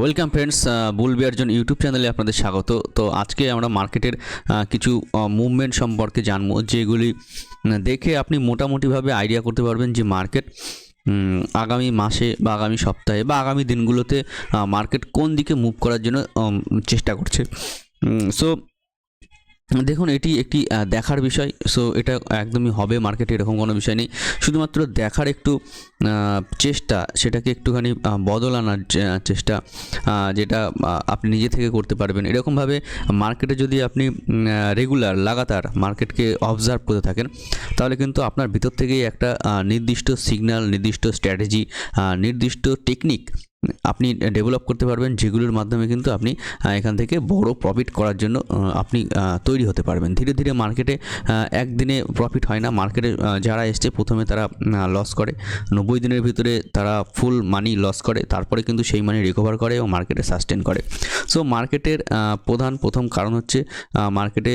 Welcome friends বুলবিয়ারজন YouTube চ্যানেলে আপনাদের স্বাগত। তো আজকে আমরা মার্কেটের কিছু মুভমেন্ট সম্পর্কে জানব, যেগুলি দেখে আপনি মোটামুটিভাবে আইডিয়া করতে পারবেন যে মার্কেট আগামী মাসে বা আগামী সপ্তাহে বা আগামী দিনগুলোতে মার্কেট কোন দিকে মুভ করার জন্য চেষ্টা করছে। সো দেখুন, এটি একটি দেখার বিষয় সো এটা একদমই হবে মার্কেটে এরকম কোনো বিষয় নেই। শুধুমাত্র দেখার একটু চেষ্টা, সেটাকে একটুখানি বদল আনার চেষ্টা যেটা আপনি নিজে থেকে করতে পারবেন। এরকমভাবে মার্কেটে যদি আপনি রেগুলার লাগাতার মার্কেটকে অবজার্ভ করতে থাকেন, তাহলে কিন্তু আপনার ভিতর থেকেই একটা নির্দিষ্ট সিগন্যাল নির্দিষ্ট স্ট্র্যাটেজি নির্দিষ্ট টেকনিক আপনি ডেভেলপ করতে পারবেন, যেগুলোর মাধ্যমে কিন্তু আপনি এখান থেকে বড় প্রফিট করার জন্য আপনি তৈরি হতে পারবেন। ধীরে ধীরে মার্কেটে একদিনে প্রফিট হয় না। মার্কেটে যারা এসছে, প্রথমে তারা লস করে। নব্বই দিনের ভিতরে তারা ফুল মানি লস করে। তারপরে কিন্তু সেই মানি রিকভার করে এবং মার্কেটে সাস্টেন করে। সো মার্কেটের প্রধান, প্রথম কারণ হচ্ছে মার্কেটে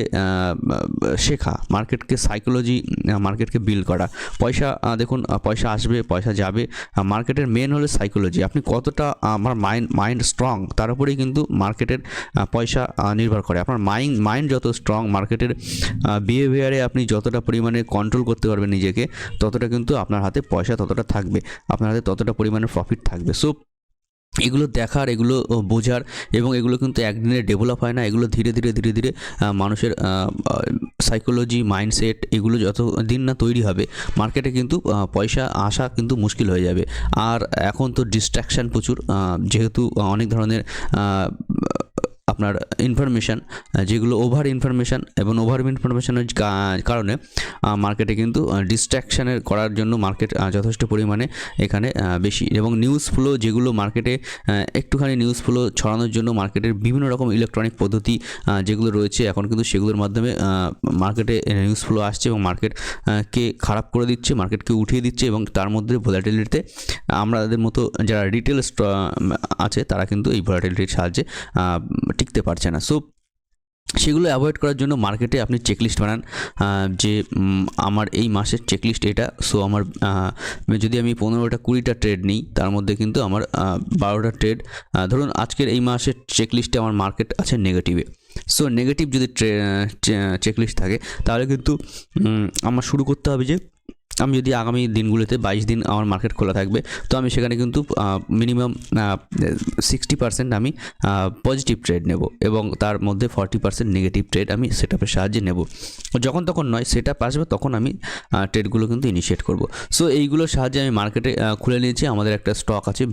শেখা। মার্কেটকে সাইকোলজি মার্কেটকে বিল করা। পয়সা দেখুন পয়সা আসবে, পয়সা যাবে। মার্কেটের মেন হলো সাইকোলজি আপনি কতটা আমার মাইন্ড মাইন্ড স্ট্রং তার উপরেই কিন্তু মার্কেটের পয়সা নির্ভর করে। আপনার মাইন্ড মাইন্ড যত স্ট্রং মার্কেটের বিহেভিয়ারে আপনি যতটা পরিমাণে কন্ট্রোল করতে পারবেন নিজেকে, ততটা কিন্তু আপনার হাতে পয়সা ততটা থাকবে। আপনার হাতে ততটা পরিমাণে প্রফিট থাকবে। সো এগুলো দেখার, এগুলো বোঝার এবং এগুলো কিন্তু একদিনে ডেভেলপ হয় না। এগুলো ধীরে ধীরে ধীরে ধীরে মানুষের সাইকোলজি মাইন্ডসেট এগুলো যত দিন না তৈরি হবে মার্কেটে কিন্তু পয়সা আসা কিন্তু মুশকিল হয়ে যাবে। আর এখন তো ডিস্ট্র্যাকশান প্রচুর যেহেতু অনেক ধরনের আপনার ইনফরমেশান যেগুলো ওভার ইনফরমেশান এবং ওভার ইনফরমেশানের কারণে মার্কেটে কিন্তু ডিস্ট্র্যাকশানের করার জন্য মার্কেট যথেষ্ট পরিমাণে এখানে বেশি। এবং নিউজ ফ্লো যেগুলো মার্কেটে একটুখানি নিউজ ফ্লো ছড়ানোর জন্য মার্কেটের বিভিন্ন রকম ইলেকট্রনিক পদ্ধতি যেগুলো রয়েছে, এখন কিন্তু সেগুলোর মাধ্যমে মার্কেটে নিউজ ফ্লো আসছে এবং মার্কেটকে খারাপ করে দিচ্ছে মার্কেটকে উঠিয়ে দিচ্ছে এবং তার মধ্যে ভোলাটিলিটিতে আমাদের মতো যারা রিটেল আছে, তারা কিন্তু এই ভোলাটিলিটির সাহায্যে টিকতে পারছে না। সো সেগুলো অ্যাভয়েড করার জন্য মার্কেটে আপনি চেকলিস্ট বানান। যে আমার এই মাসের চেকলিস্ট এটা। সো আমার যদি আমি পনেরোটা কুড়িটা ট্রেড নিই, তার মধ্যে কিন্তু আমার বারোটা ট্রেড ধরুন আজকের এই মাসের চেকলিস্টে আমার মার্কেট আছে নেগেটিভে সো নেগেটিভ যদি চেকলিস্ট থাকে, তাহলে কিন্তু আমার শুরু করতে হবে যে আমি যদি আগামী দিনগুলোতে বাইশ দিন আমার মার্কেট খোলা থাকবে, তো আমি সেখানে কিন্তু মিনিমাম সিক্সটি পার্সেন্ট আমি পজিটিভ ট্রেড নেব এবং তার মধ্যে ফর্টি পার্সেন্ট নেগেটিভ ট্রেড আমি সেট আপের সাহায্যে নেব। যখন তখন নয় সেট আপ আসবে তখন আমি ট্রেডগুলো কিন্তু ইনিশিয়েট করব। সো এইগুলোর সাহায্যে আমি মার্কেটে খুলে নিয়েছি। আমাদের একটা স্টক আছে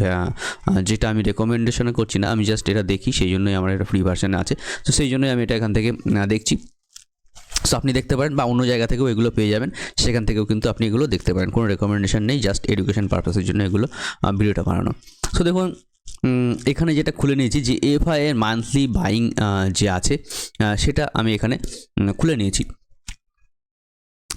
যেটা আমি রেকমেন্ডেশনে করছি না, আমি জাস্ট এটা দেখি, সেই জন্যই আমার একটা ফ্রি ভার্সনে আছে। তো সেই জন্যই আমি এটা এখান থেকে দেখছি। সো আপনি দেখতে পারেন বা অন্য জায়গা থেকেও এগুলো পেয়ে যাবেন। সেখান থেকেও কিন্তু আপনি এগুলো দেখতে পারেন। কোনো রেকমেন্ডেশন নেই জাস্ট এডুকেশন পারপাসের জন্য এগুলো ভিডিওটা বানানো। সো দেখুন এখানে যেটা খুলে নিয়েছি যে এফআই এর মান্থলি বাইং যে আছে সেটা আমি এখানে খুলে নিয়েছি।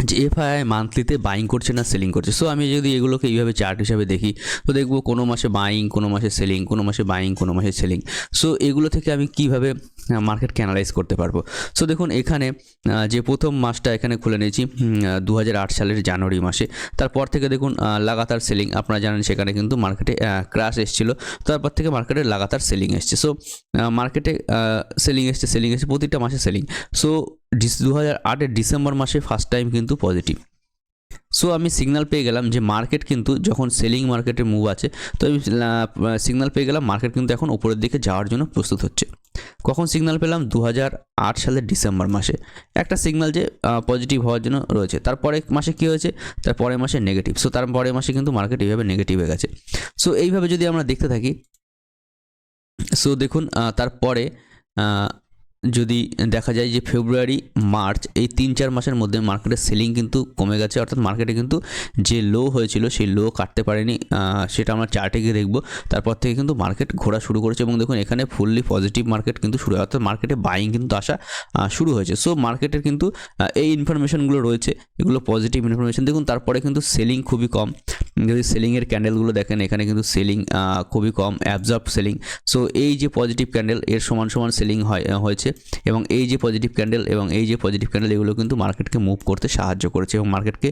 যে এফআইআই মান্থলিতে বাইং করছে না সেলিং করছে। সো আমি যদি এগুলোকে এইভাবে চার্ট হিসাবে দেখি, তো দেখব কোনো মাসে বাইং কোনো মাসে সেলিং কোনো মাসে বাইং কোনো মাসে সেলিং সো এগুলো থেকে আমি কীভাবে মার্কেটকে অ্যানালাইজ করতে পারব? সো দেখুন এখানে যে প্রথম মাসটা এখানে খুলে নিয়েছি দু হাজার আট সালের জানুয়ারি মাসে। তারপর থেকে দেখুন লাগাতার সেলিং আপনারা জানেন সেখানে কিন্তু মার্কেটে ক্রাশ এসেছিল। তারপর থেকে মার্কেটে লাগাতার সেলিং এসছে। সো মার্কেটে সেলিং এসছে সেলিং এসছে, প্রতিটা মাসে সেলিং সো দু হাজার আটের ডিসেম্বর মাসে ফার্স্ট টাইম কিন্তু পজিটিভ সো আমি সিগন্যাল পেয়ে গেলাম যে মার্কেট কিন্তু যখন সেলিং মার্কেটে মুভ আছে, তো আমি সিগন্যাল পেয়ে গেলাম মার্কেট কিন্তু এখন উপরের দিকে যাওয়ার জন্য প্রস্তুত হচ্ছে। কখন সিগন্যাল পেলাম? দু সালের ডিসেম্বর মাসে। একটা সিগন্যাল যে পজিটিভ হওয়ার জন্য রয়েছে। তারপরে মাসে কী হয়েছে? তার পরের মাসে নেগেটিভ সো তার পরের মাসে কিন্তু মার্কেট এইভাবে নেগেটিভ হয়ে গেছে। সো এইভাবে যদি আমরা দেখতে থাকি সো দেখুন তারপরে যদি দেখা যায় যে ফেব্রুয়ারি, মার্চ এই তিন চার মাসের মধ্যে মার্কেটের সেলিং কিন্তু কমে গেছে, অর্থাৎ মার্কেটে কিন্তু যে লো হয়েছিল সেই লো কাটতে পারেনি সেটা আমরা চার্টে গিয়ে দেখব। তারপর থেকে কিন্তু মার্কেট ঘোরা শুরু করেছে এবং দেখুন এখানে ফুললি পজিটিভ মার্কেট কিন্তু শুরু হয়, অর্থাৎ মার্কেটে বাইং কিন্তু আসা শুরু হয়েছে। সো মার্কেটের কিন্তু এই ইনফরমেশনগুলো রয়েছে, এগুলো পজিটিভ ইনফরমেশন দেখুন তারপরে কিন্তু সেলিং খুবই কম। যদি সেলিংয়ের ক্যান্ডেলগুলো দেখেন, এখানে কিন্তু সেলিং খুবই কম অ্যাবজর্ব সেলিং সো এই যে পজিটিভ ক্যান্ডেল এর সমান সমান সেলিং হয় হয়েছে। এবং এই যে পজিটিভ ক্যান্ডেল এবং এই যে পজিটিভ ক্যান্ডেল এগুলো কিন্তু মার্কেটকে মুভ করতে সাহায্য করেছে এবং মার্কেটকে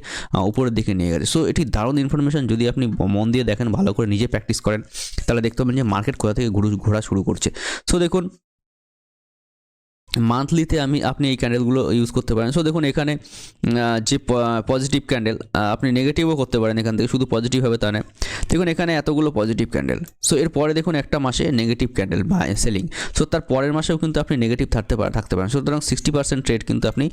উপরের দিকে নিয়ে গেছে। সো এটি দারুণ ইনফরমেশন যদি আপনি মন দিয়ে দেখেন, ভালো করে নিজে প্র্যাকটিস করেন, তাহলে দেখতে পাবেন যে মার্কেট কোথা থেকে ঘুরু ঘোরা শুরু করছে। সো দেখুন মান্থলিতে আমি, আপনি এই ক্যান্ডেলগুলো ইউজ করতে পারেন। সো দেখুন, এখানে যে পজিটিভ ক্যান্ডেল আপনি নেগেটিভও করতে পারেন এখান থেকে, শুধু পজিটিভ হবে তা না দেখুন, এখানে এতগুলো পজিটিভ ক্যান্ডেল সো এরপরে দেখুন, একটা মাসে নেগেটিভ ক্যান্ডেল বা সেলিং সো তার পরের মাসেও কিন্তু আপনি নেগেটিভ থাকতে পারেন থাকতে পারেন। সুতরাং সিক্সটি পার্সেন্ট ট্রেড কিন্তু আপনি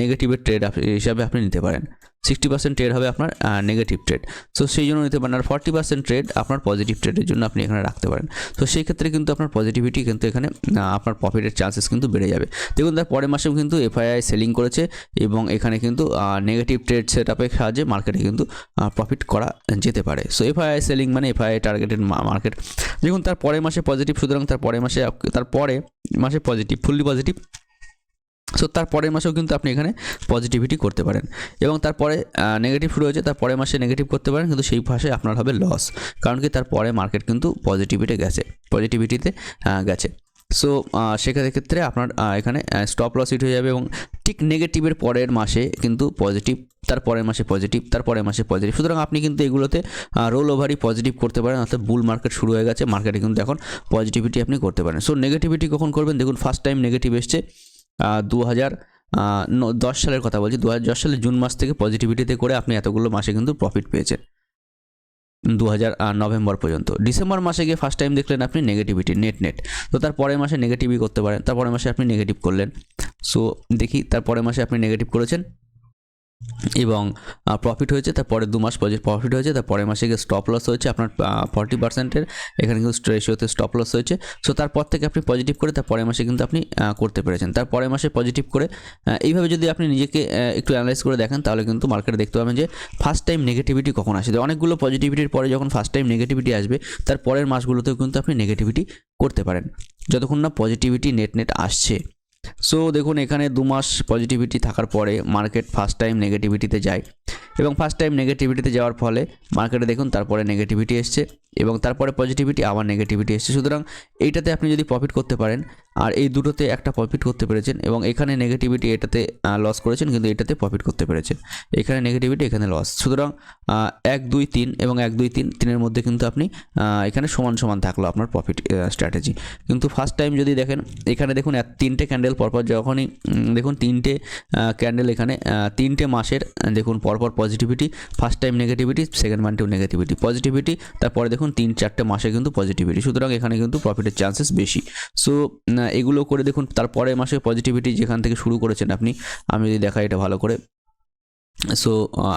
নেগেটিভের ট্রেড হিসাবে আপনি নিতে পারেন। সিক্সটি পার্সেন্ট ট্রেড হবে আপনার নেগেটিভ ট্রেড সো সেই জন্য নিতে পারেন। আর ফর্টি পার্সেন্ট ট্রেড আপনার পজিটিভ ট্রেডের জন্য আপনি এখানে রাখতে পারেন। তো সেই ক্ষেত্রে কিন্তু আপনার পজিটিভিটি কিন্তু এখানে আপনার প্রফিটের চান্সেস কিন্তু বেড়ে যাবে। দেখুন তার পরের মাসেও কিন্তু এফআইআই সেলিং করেছে এবং এখানে কিন্তু নেগেটিভ ট্রেড সেট আপের সাহায্যে মার্কেটে কিন্তু প্রফিট করা যেতে পারে। সো এফআইআই সেলিং মানে এফআইআই টার্গেটেড মার্কেট দেখুন, তার পরের মাসে পজিটিভ সুতরাং তার পরের মাসে তার পরে মাসে পজিটিভ ফুললি পজিটিভ সো তার পরের মাসেও কিন্তু আপনি এখানে পজিটিভিটি করতে পারেন। এবং তারপরে নেগেটিভ শুরু হয়েছে, তার পরের মাসে নেগেটিভ করতে পারেন, কিন্তু সেই ভাষায় আপনার হবে লস কারণ কি, তার পরে মার্কেট কিন্তু পজিটিভিটি গেছে পজিটিভিটিতে গেছে। সো সেক্ষেত্রে ক্ষেত্রে আপনার এখানে স্টপ লস হিট হয়ে যাবে এবং ঠিক নেগেটিভের পরের মাসে কিন্তু পজিটিভ তার পরের মাসে পজিটিভ তার পরের মাসে পজিটিভ সুতরাং আপনি কিন্তু এগুলোতে রোল ওভারই পজিটিভ করতে পারেন, অর্থাৎ বুল মার্কেট শুরু হয়ে গেছে মার্কেটে কিন্তু এখন পজিটিভিটি আপনি করতে পারেন। সো নেগেটিভিটি কখন করবেন? দেখুন ফার্স্ট টাইম নেগেটিভ এসছে দু হাজার দশ সালের কথা বলছি দু হাজার দশ সালের জুন মাস থেকে পজিটিভিটিতে করে আপনি এতগুলো মাসে কিন্তু প্রফিট পেয়েছেন। দু হাজার নভেম্বর পর্যন্ত। ডিসেম্বর মাসে গিয়ে ফার্স্ট টাইম দেখলেন আপনি নেগেটিভিটি নেট নেট তো তার পরের মাসে নেগেটিভই করতে পারেন, তার পরের মাসে আপনি নেগেটিভ করলেন। সো দেখি তার পরের মাসে আপনি নেগেটিভ করেছেন। এবং প্রফিট হয়েছে, তার পরে দু মাস প্রফিট হয়েছে, তার পরের মাসে গিয়ে স্টপ লস হয়েছে, আপনার ফর্টি পার্সেন্টের এখানে কিন্তু রেশিওতে স্টপ লস হয়েছে। সো তারপর থেকে আপনি পজিটিভ করে তার পরের মাসে কিন্তু আপনি করতে পেরেছেন। তার পরের মাসে পজিটিভ করে এইভাবে যদি আপনি নিজেকে একটু অ্যানালাইজ করে দেখেন, তাহলে কিন্তু মার্কেটে দেখতে পাবেন যে ফার্স্ট টাইম নেগেটিভিটি কখন আসে। অনেকগুলো পজিটিভিটির পরে যখন ফার্স্ট টাইম নেগেটিভিটি আসবে, তার পরের মাসগুলোতেও কিন্তু আপনি নেগেটিভিটি করতে পারেন। যতক্ষণ না পজিটিভিটি নেট নেট আসছে। সো দেখুন, এখানে দু মাস পজিটিভিটি থাকার পরে মার্কেট ফার্স্ট টাইম নেগেটিভিটিতে যায়। এবং ফার্স্ট টাইম নেগেটিভিটিতে যাওয়ার ফলে মার্কেটে দেখুন, তারপরে নেগেটিভিটি এসছে। এবং তারপরে পজিটিভিটি আবার নেগেটিভিটি এসছে। সুতরাং এইটাতে আপনি যদি প্রফিট করতে পারেন, আর এই দুটোতে একটা প্রফিট করতে পেরেছেন এবং এখানে নেগেটিভিটি এটাতে লস করেছেন, কিন্তু এটাতে প্রফিট করতে পেরেছেন। এখানে নেগেটিভিটি এখানে লস সুতরাং এক, দুই, তিন এবং এক, দুই, তিন, তিনের মধ্যে কিন্তু আপনি এখানে সমান সমান থাকল আপনার প্রফিট স্ট্র্যাটেজি কিন্তু ফার্স্ট টাইম যদি দেখেন, এখানে দেখুন তিনটে ক্যান্ডেল পরপর যখনই দেখুন, তিনটে ক্যান্ডেল এখানে তিনটে মাসের, দেখুন, পরপর positivity first time negativity second মান্থেও negativity positivity তারপরে দেখুন তিন, চারটে মাসে কিন্তু পজিটিভিটি সুতরাং এখানে কিন্তু প্রফিটের চান্সেস বেশি। সো এগুলো করে দেখুন তারপরে মাসে পজিটিভিটি যেখান থেকে শুরু করেছেন আপনি, আমি যদি দেখাই এটা ভালো করে। সো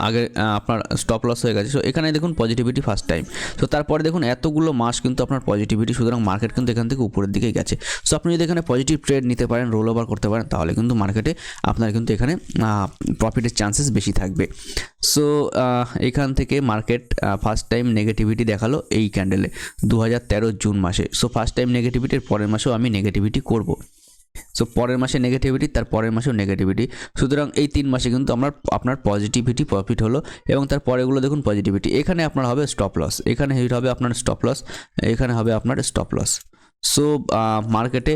আগে আপনার স্টপ লস হয়ে গেছে। সো এখানে দেখুন পজিটিভিটি ফার্স্ট টাইম সো তারপরে দেখুন এতগুলো মাস কিন্তু আপনার পজিটিভিটি সুতরাং মার্কেট কিন্তু এখান থেকে উপরের দিকে গেছে। সো আপনি যদি এখানে পজিটিভ ট্রেড নিতে পারেন রোল ওভার করতে পারেন, তাহলে কিন্তু মার্কেটে আপনার কিন্তু এখানে প্রফিটের চান্সেস বেশি থাকবে। সো এখান থেকে মার্কেট ফার্স্ট টাইম নেগেটিভিটি দেখাল এই ক্যান্ডেলে দু হাজার তেরো জুন মাসে। সো ফার্স্ট টাইম নেগেটিভিটির পরের মাসেও আমি নেগেটিভিটি করব। সো পরের মাসে নেগেটিভিটি তার পরের মাসেও নেগেটিভিটি সুতরাং এই তিন মাসে কিন্তু আমরা আপনার পজিটিভিটি প্রফিট হলো এবং তার পরেগুলো দেখুন পজিটিভিটি এখানে আপনার হবে স্টপ লস এখানে হিট হবে আপনার স্টপ লস এখানে হবে আপনার স্টপ লস সো মার্কেটে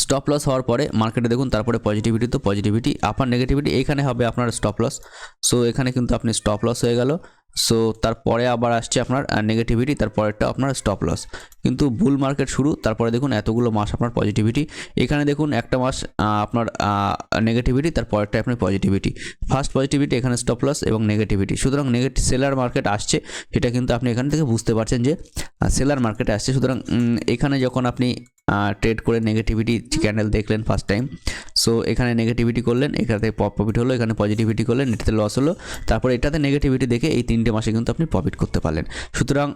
স্টপ লস হওয়ার পরে মার্কেটে দেখুন তারপরে পজিটিভিটি তো পজিটিভিটি আপনার নেগেটিভিটি এখানে হবে আপনার স্টপ লস সো এখানে কিন্তু আপনি স্টপ লস হয়ে গেল। সো তারপরে আবার আসছে আপনার নেগেটিভিটি তারপরেরটা আপনার স্টপ লস কিন্তু বুল মার্কেট শুরু, তারপরে দেখুন এতগুলো মাস আপনার পজিটিভিটি এখানে দেখুন একটা মাস আপনার নেগেটিভিটি তারপরেরটা আপনার পজিটিভিটি ফার্স্ট পজিটিভিটি এখানে স্টপ লস এবং নেগেটিভিটি সুতরাং নেগেটিভ সেলার মার্কেট আসছে সেটা কিন্তু আপনি এখান থেকে বুঝতে পারছেন যে সেলার মার্কেটে আসছে। সুতরাং এখানে যখন আপনি ট্রেড করে নেগেটিভিটি ক্যান্ডেল দেখলেন ফার্স্ট টাইম সো এখানে নেগেটিভিটি করলেন, এখানে প্রফিট হলো, এখানে পজিটিভিটি করলেন, এটাতে লস হলো। তারপর এটাতে নেগেটিভিটি দেখে এই তিনটে মাসে কিন্তু আপনি প্রফিট করতে পারলেন। সুতরাং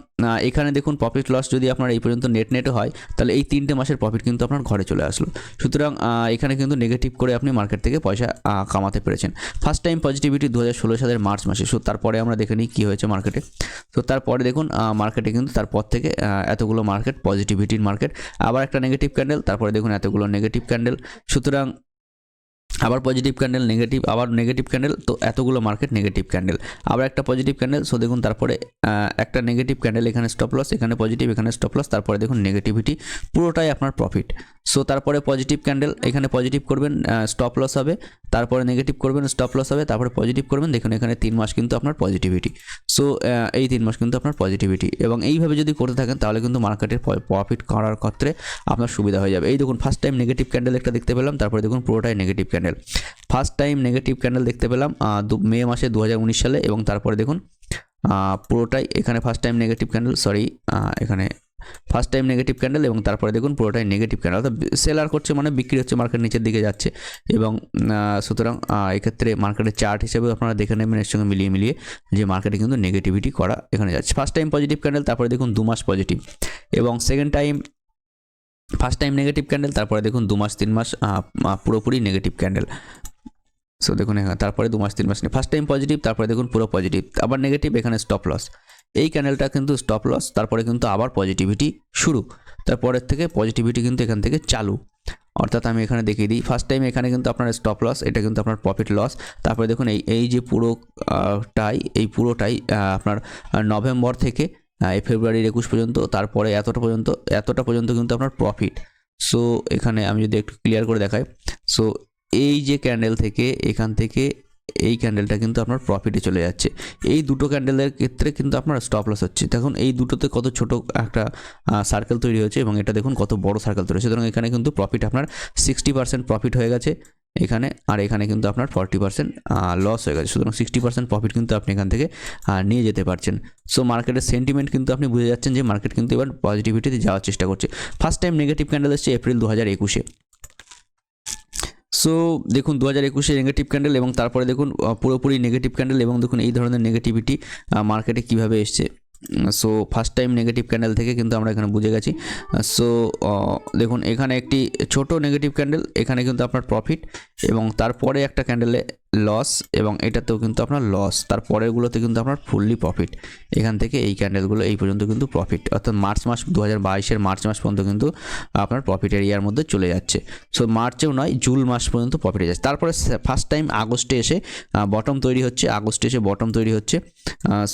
এখানে দেখুন প্রফিট লস যদি আপনার এই পর্যন্ত নেট নেটও হয়, তাহলে এই তিনটে মাসের প্রফিট কিন্তু আপনার ঘরে চলে আসলো। সুতরাং এখানে কিন্তু নেগেটিভ করে আপনি মার্কেট থেকে পয়সা কামাতে পেরেছেন। ফার্স্ট টাইম পজিটিভিটি দু হাজার ষোলো সালের মার্চ মাসে। সো তারপরে আমরা দেখে নিই কী হয়েছে মার্কেটে তো তারপরে দেখুন মার্কেটে কিন্তু তারপর থেকে এতগুলো মার্কেট পজিটিভিটির মার্কেট আবার একটা নেগেটিভ ক্যান্ডেল তারপরে দেখুন এতগুলো নেগেটিভ ক্যান্ডেল সুতরাং আবার পজিটিভ ক্যান্ডেল নেগেটিভ আবার নেগেটিভ ক্যান্ডেল তো এতগুলো মার্কেট নেগেটিভ ক্যান্ডেল আবার একটা পজিটিভ ক্যান্ডেল সো দেখুন তারপরে একটা নেগেটিভ ক্যান্ডেল এখানে স্টপ লস এখানে পজিটিভ এখানে স্টপ লস তারপরে দেখুন নেগেটিভিটি পুরোটাই আপনার প্রফিট সো তারপরে পজিটিভ ক্যান্ডেল এখানে পজিটিভ করবেন স্টপ লস হবে, তারপরে নেগেটিভ করবেন স্টপ লস হবে, তারপরে পজিটিভ করবেন, দেখুন এখানে তিন মাস কিন্তু আপনার পজিটিভিটি সো এই তিন মাস কিন্তু আপনার পজিটিভিটি এবং এইভাবে যদি করতে থাকেন, তাহলে কিন্তু মার্কেটের প্রফিট করার ক্ষেত্রে আপনার সুবিধা হয়ে যাবে। এই দেখুন ফার্স্ট টাইম নেগেটিভ ক্যান্ডেল একটা দেখতে পেলাম, তারপরে দেখুন পুরোটাই negative candle first time negative candle দেখতে পেলাম মে মাসে দু হাজার উনিশ সালে এবং তারপরে দেখুন পুরোটাই এখানে first time negative candle sorry এখানে ফার্স্ট টাইম নেগেটিভ ক্যান্ডেল এবং তারপরে দেখুন পুরোটাই নেগেটিভ ক্যান্ডেল অর্থাৎ সেলার করছে মানে বিক্রি হচ্ছে মার্কেট নিচের দিকে যাচ্ছে এবং সুতরাং এক্ষেত্রে মার্কেটের চার্ট হিসেবে আপনারা দেখে নেবেন এর সঙ্গে মিলিয়ে মিলিয়ে যে মার্কেটে কিন্তু নেগেটিভিটি করা এখানে যাচ্ছে। ফার্স্ট টাইম পজিটিভ ক্যান্ডেল তারপরে দেখুন দু মাস পজিটিভ এবং second time first time negative candle তারপরে দেখুন দু মাস, তিন মাস পুরোপুরি নেগেটিভ ক্যান্ডেল সো দেখুন এখানে তারপরে দু মাস, তিন মাস ফার্স্ট টাইম পজিটিভ তারপরে দেখুন পুরো পজিটিভ আবার নেগেটিভ এখানে স্টপ লস এই ক্যান্ডেলটা কিন্তু স্টপ লস তারপরে কিন্তু আবার পজিটিভিটি শুরু। তারপরের থেকে পজিটিভিটি কিন্তু এখান থেকে চালু। অর্থাৎ আমি এখানে দেখিয়ে দিই ফার্স্ট টাইম এখানে কিন্তু আপনার স্টপ লস এটা কিন্তু আপনার প্রফিট লস তারপরে দেখুন, এই এই যে পুরো টাই, এই পুরোটাই আপনার নভেম্বর থেকে ফেব্রুয়ারির একুশ পর্যন্ত, তারপরে এতটা পর্যন্ত এতটা পর্যন্ত কিন্তু আপনার প্রফিট সো এখানে আমি যদি একটু ক্লিয়ার করে দেখাই সো এই যে ক্যান্ডেল থেকে, এখান থেকে এই ক্যান্ডেলটা কিন্তু আপনার প্রফিটে চলে যাচ্ছে। এই দুটো ক্যান্ডেলের ক্ষেত্রে কিন্তু আপনার স্টপ লস হচ্ছে। দেখুন, এই দুটোতে কত ছোট একটা সার্কেল তৈরি হয়েছে এবং এটা দেখুন কত বড় সার্কেল তৈরি হয়েছে। সুতরাং এখানে কিন্তু প্রফিট আপনার সিক্সটি পার্সেন্ট প্রফিট হয়ে গেছে। এখানে, আর এখানে কিন্তু আপনার ফর্টি পার্সেন্ট লস হয়ে গেছে। সুতরাং সিক্সটি পার্সেন্ট প্রফিট কিন্তু আপনি এখান থেকে নিয়ে যেতে পারছেন। সো মার্কেটের সেন্টিমেন্ট কিন্তু আপনি বুঝে যাচ্ছেন যে মার্কেট কিন্তু এবার পজিটিভিটিতে যাওয়ার চেষ্টা করছে। ফার্স্ট টাইম নেগেটিভ ক্যান্ডেল এসছে এপ্রিল দু হাজার একুশে। সো দেখুন দু হাজার একুশে নেগেটিভ ক্যান্ডেল এবং তারপরে দেখুন পুরোপুরি নেগেটিভ ক্যান্ডেল এবং দেখুন এই ধরনের নেগেটিভিটি মার্কেটে কীভাবে এসছে। So first time negative candle থেকে কিন্তু আমরা এখানে বুঝে গেছি। সো দেখুন, এখানে একটি ছোট নেগেটিভ ক্যান্ডেল এখানে কিন্তু আপনার প্রফিট এবং তারপরে একটা ক্যান্ডেলে লস এবং এটাতেও কিন্তু আপনার লস তারপরেরগুলোতে কিন্তু আপনার ফুললি প্রফিট এখান থেকে এই ক্যান্ডেলগুলো এই পর্যন্ত কিন্তু প্রফিট অর্থাৎ মার্চ মাস দু হাজার বাইশের মার্চ মাস পর্যন্ত কিন্তু আপনার প্রফিট এরিয়ার মধ্যে চলে যাচ্ছে। সো মার্চেও নয়, জুন মাস পর্যন্ত প্রফিটে যাচ্ছে। তারপরে ফার্স্ট টাইম আগস্টে এসে বটম তৈরি হচ্ছে, আগস্টে এসে বটম তৈরি হচ্ছে।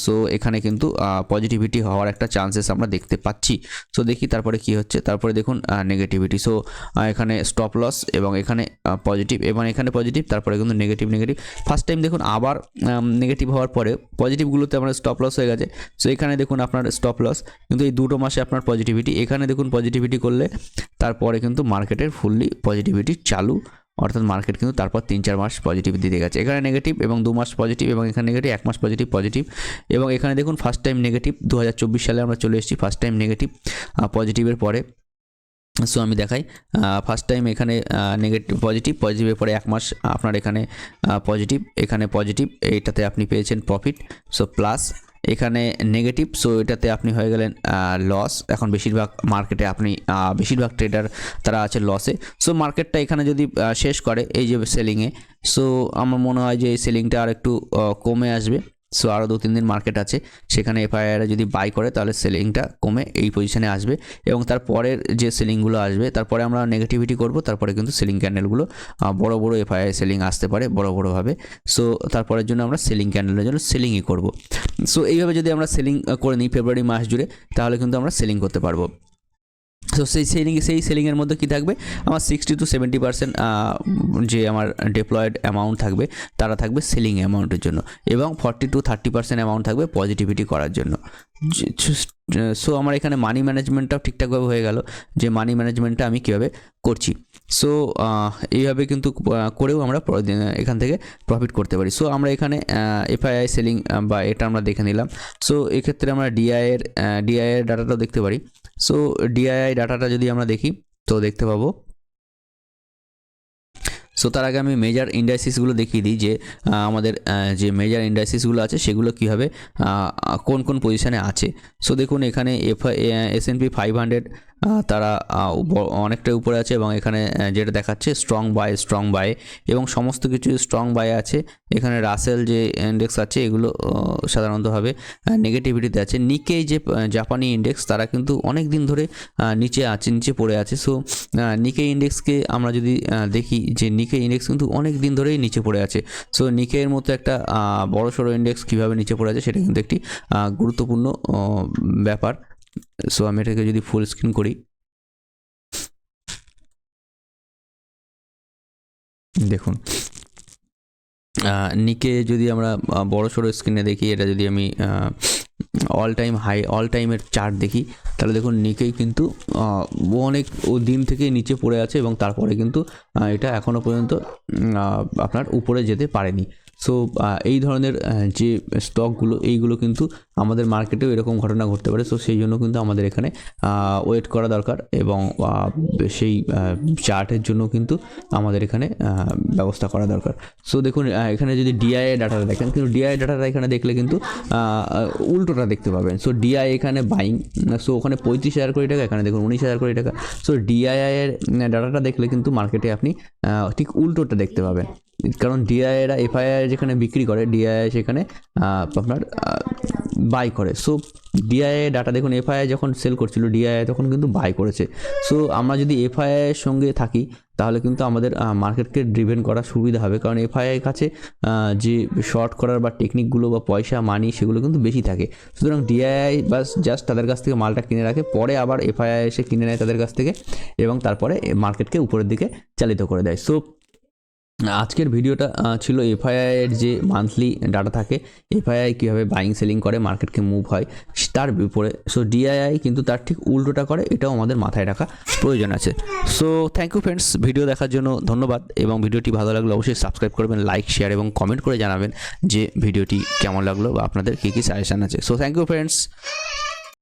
সো এখানে কিন্তু পজিটিভিটি হওয়ার একটা চান্সেস আমরা দেখতে পাচ্ছি। সো দেখি তারপরে কি হচ্ছে। তারপরে দেখুন নেগেটিভিটি সো এখানে স্টপ লস এবং এখানে পজিটিভ এবং এখানে পজিটিভ তারপরে কিন্তু নেগেটিভ নেগেটিভ ফার্স্ট টাইম দেখুন আবার নেগেটিভ হওয়ার পরে পজিটিভগুলোতে আমার স্টপ লস হয়ে গেছে। সো এখানে দেখুন আপনার স্টপ লস কিন্তু এই দুটো মাসে আপনার পজিটিভিটি এখানে দেখুন পজিটিভিটি করলে তারপরে কিন্তু মার্কেটের ফুললি পজিটিভিটি চালু। অর্থাৎ মার্কেট কিন্তু তারপর তিন চার মাস পজিটিভ দিতে গেছে। এখানে নেগেটিভ এবং দু মাস পজিটিভ এবং এখানে নেগেটিভ এক মাস পজিটিভ পজিটিভ এবং এখানে দেখুন ফার্স্ট টাইম নেগেটিভ দু হাজার চব্বিশ সালে আমরা চলে এসেছি ফার্স্ট টাইম নেগেটিভ পজিটিভের পরে। সো আমি দেখাই। ফার্স্ট টাইম এখানে নেগেটিভ পজিটিভ পজিটিভের পরে এক মাস আপনার এখানে পজিটিভ এখানে পজিটিভ এইটাতে আপনি পেয়েছেন প্রফিট সো প্লাস এখানে নেগেটিভ সো এটাতে আপনি হয়ে গেলেন লস এখন বেশিরভাগ মার্কেটে আপনি বেশিরভাগ ট্রেডার তারা আছে লসে সো মার্কেটটা এখানে যদি শেষ করে, এই যে সেলিংয়ে সো আমার মনে হয় যে এই সেলিংটা আর একটু কমে আসবে। সো আরও দু, তিন দিন মার্কেট আছে। সেখানে এফআইআর যদি বাই করে, তাহলে সেলিংটা কমে এই পজিশনে আসবে। এবং তারপরের যে সেলিংগুলো আসবে, তারপরে আমরা নেগেটিভিটি করব, তারপরে কিন্তু সেলিং ক্যান্ডেলগুলো বড় বড় এফআইআই সেলিং আসতে পারে, বড় বড়োভাবে সো তারপরের জন্য আমরা সেলিং ক্যান্ডেলের জন্য সেলিংই করব। সো এইভাবে যদি আমরা সেলিং করে নিই ফেব্রুয়ারি মাস জুড়ে, তাহলে কিন্তু আমরা সেলিং করতে পারব। সো সেই সেলিং সেই সেলিংয়ের মধ্যে কী থাকবে? আমার সিক্সটি টু সেভেন্টি পার্সেন্ট যে আমার ডিপ্লয়েড অ্যামাউন্ট থাকবে, তারা থাকবে সেলিং অ্যামাউন্টের জন্য এবং forty to thirty percent amount থাকবে পজিটিভিটি করার জন্য। সো আমার এখানে মানি ম্যানেজমেন্টটাও ঠিকঠাকভাবে হয়ে গেল, যে মানি ম্যানেজমেন্টটা আমি কীভাবে করছি। সো এইভাবে কিন্তু করেও আমরা এখান থেকে প্রফিট করতে পারি। সো আমরা এখানে এফআইআই সেলিং বা এটা আমরা দেখে নিলাম। সো এক্ষেত্রে আমরা ডিআইয়ের ডিআইয়ের ডাটাটাও দেখতে পারি। সো ডিআইআই ডাটাটা যদি আমরা দেখি, তো দেখতে পাবো সো তার আগে আমি মেজার ইন্ডাইসিসগুলো দেখিয়ে দিই যে আমাদের যে মেজার ইন্ডাইসিসগুলো আছে, সেগুলো কীভাবে কোন কোন পজিশানে আছে। সো দেখুন এখানে F S N P five hundred তারা অনেকটা উপরে আছে এবং এখানে যেটা দেখাচ্ছে স্ট্রং বাই স্ট্রং বাই এবং সমস্ত কিছু স্ট্রং বাই আছে। এখানে রাসেল যে ইন্ডেক্স আছে এগুলো সাধারণতভাবে নেগেটিভিটিতে আছে। নিকেই যে জাপানি ইন্ডেক্স তারা কিন্তু অনেক দিন ধরে নিচে আছে নিচে পড়ে আছে। সো নিকে ইন্ডেক্সকে আমরা যদি দেখি যে নিকে ইন্ডেক্স কিন্তু অনেক দিন ধরেই নিচে পড়ে আছে। সো নিকের মতো একটা আহ, বড় সড়ো ইন্ডেক্স কীভাবে নিচে পড়ে আছে সেটা কিন্তু একটি গুরুত্বপূর্ণ ব্যাপার। সো আমি এটাকে যদি ফুল স্ক্রিন করি। দেখুন। নিকে যদি আমরা বড় সড়ো স্ক্রিনে দেখি, এটা যদি আমি অল টাইম হাই অল টাইমের চার্ট দেখি, তাহলে দেখুন নিকেই কিন্তু অনেক, ও দিন থেকে নিচে পড়ে আছে এবং তারপরে কিন্তু এটা এখনও পর্যন্ত আপনার উপরে যেতে পারেনি। সো এই ধরনের যে স্টকগুলো এইগুলো কিন্তু আমাদের মার্কেটেও এরকম ঘটনা ঘটতে পারে। সো সেই জন্য কিন্তু আমাদের এখানে ওয়েট করা দরকার এবং সেই চার্টের জন্য কিন্তু আমাদের এখানে ব্যবস্থা করা দরকার। সো দেখুন এখানে যদি ডিআইএ ডাটাটা দেখেন, কিন্তু ডিআই ডাটাটা এখানে দেখলে কিন্তু উল্টোটা দেখতে পাবেন। সো ডিআই এখানে বাইং সো ওখানে পঁয়ত্রিশ হাজার কোটি টাকা, এখানে দেখুন উনিশ হাজার কোটি টাকা। সো ডিআইআই এর ডাটাটা দেখলে কিন্তু মার্কেটে আপনি ঠিক উল্টোটা দেখতে পাবেন। কারণ ডিআইএরা এফআইআই যেখানে বিক্রি করে ডিআইআই সেখানে আপনার বাই করে সো ডিআইআই ডাটা দেখুন এফআইআই যখন সেল করছিল ডিআইআই তখন কিন্তু বাই করেছে সো আমরা যদি এফআইআই এর সঙ্গে থাকি তাহলে কিন্তু আমাদের মার্কেটকে ড্রিভেন করা সুবিধা হবে কারণ এফআইআই এর কাছে যে শর্ট করার বা টেকনিকগুলো বা পয়সা মানি সেগুলো কিন্তু বেশি থাকে সুতরাং ডিআইআই বাস জাস্ট তাদের কাছ থেকে মালটা কিনে রাখে পরে আবার এফআইআই এসে কিনে নেয় তাদের কাছ থেকে এবং তারপরে মার্কেটকে উপরের দিকে চালিত করে দেয় সো আজকের ভিডিওটা ছিল এফআইআই এর যে মান্থলি ডাটা থাকে এফআইআই কীভাবে বাইং সেলিং করে মার্কেটকে মুভ হয়, তার বিপরে সো ডিআইআই কিন্তু তার ঠিক উল্টোটা করে, এটাও আমাদের মাথায় রাখা প্রয়োজন আছে। So thank you friends video দেখার জন্য ধন্যবাদ, এবং ভিডিওটি ভালো লাগলে অবশ্যই সাবস্ক্রাইব করবেন লাইক শেয়ার এবং কমেন্ট করে জানাবেন যে ভিডিওটি কেমন লাগল, বা আপনাদের কী কী সাজেশন আছে। So thank you friends